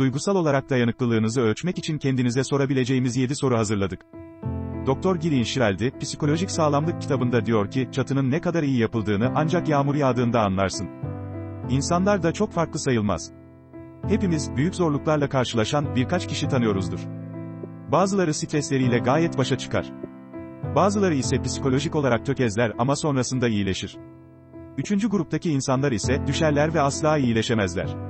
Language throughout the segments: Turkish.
duygusal olarak dayanıklılığınızı ölçmek için kendinize sorabileceğimiz 7 soru hazırladık. Doktor Gillian Şiraldi, Psikolojik Sağlamlık kitabında diyor ki, çatının ne kadar iyi yapıldığını ancak yağmur yağdığında anlarsın. İnsanlar da çok farklı sayılmaz. Hepimiz, büyük zorluklarla karşılaşan birkaç kişi tanıyoruzdur. Bazıları stresleriyle gayet başa çıkar. Bazıları ise psikolojik olarak tökezler ama sonrasında iyileşir. Üçüncü gruptaki insanlar ise düşerler ve asla iyileşemezler.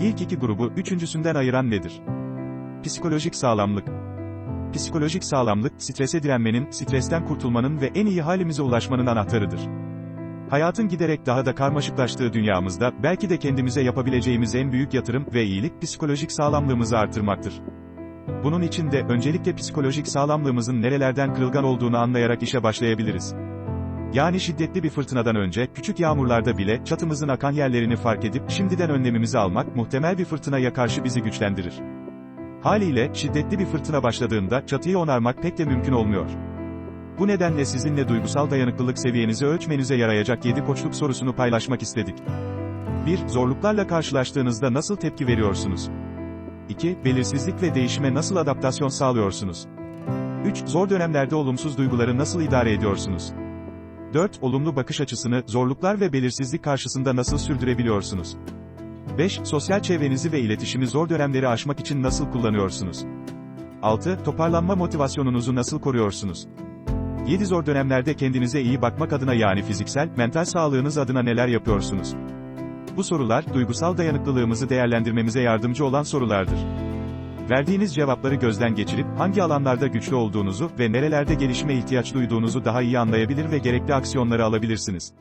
İlk iki grubu üçüncüsünden ayıran nedir? Psikolojik sağlamlık. Psikolojik sağlamlık, strese direnmenin, stresten kurtulmanın ve en iyi halimize ulaşmanın anahtarıdır. Hayatın giderek daha da karmaşıklaştığı dünyamızda, belki de kendimize yapabileceğimiz en büyük yatırım ve iyilik psikolojik sağlamlığımızı artırmaktır. Bunun için de öncelikle psikolojik sağlamlığımızın nerelerden kırılgan olduğunu anlayarak işe başlayabiliriz. Yani şiddetli bir fırtınadan önce, küçük yağmurlarda bile, çatımızın akan yerlerini fark edip, şimdiden önlemimizi almak, muhtemel bir fırtınaya karşı bizi güçlendirir. Haliyle, şiddetli bir fırtına başladığında, çatıyı onarmak pek de mümkün olmuyor. Bu nedenle sizinle duygusal dayanıklılık seviyenizi ölçmenize yarayacak 7 koçluk sorusunu paylaşmak istedik. 1. Zorluklarla karşılaştığınızda nasıl tepki veriyorsunuz? 2. Belirsizlik ve değişime nasıl adaptasyon sağlıyorsunuz? 3. Zor dönemlerde olumsuz duyguları nasıl idare ediyorsunuz? 4. Olumlu bakış açısını, zorluklar ve belirsizlik karşısında nasıl sürdürebiliyorsunuz? 5. Sosyal çevrenizi ve iletişimi zor dönemleri aşmak için nasıl kullanıyorsunuz? 6. Toparlanma motivasyonunuzu nasıl koruyorsunuz? 7 zor dönemlerde kendinize iyi bakmak adına yani fiziksel, mental sağlığınız adına neler yapıyorsunuz? Bu sorular, duygusal dayanıklılığımızı değerlendirmemize yardımcı olan sorulardır. Verdiğiniz cevapları gözden geçirip, hangi alanlarda güçlü olduğunuzu ve nerelerde gelişime ihtiyaç duyduğunuzu daha iyi anlayabilir ve gerekli aksiyonları alabilirsiniz.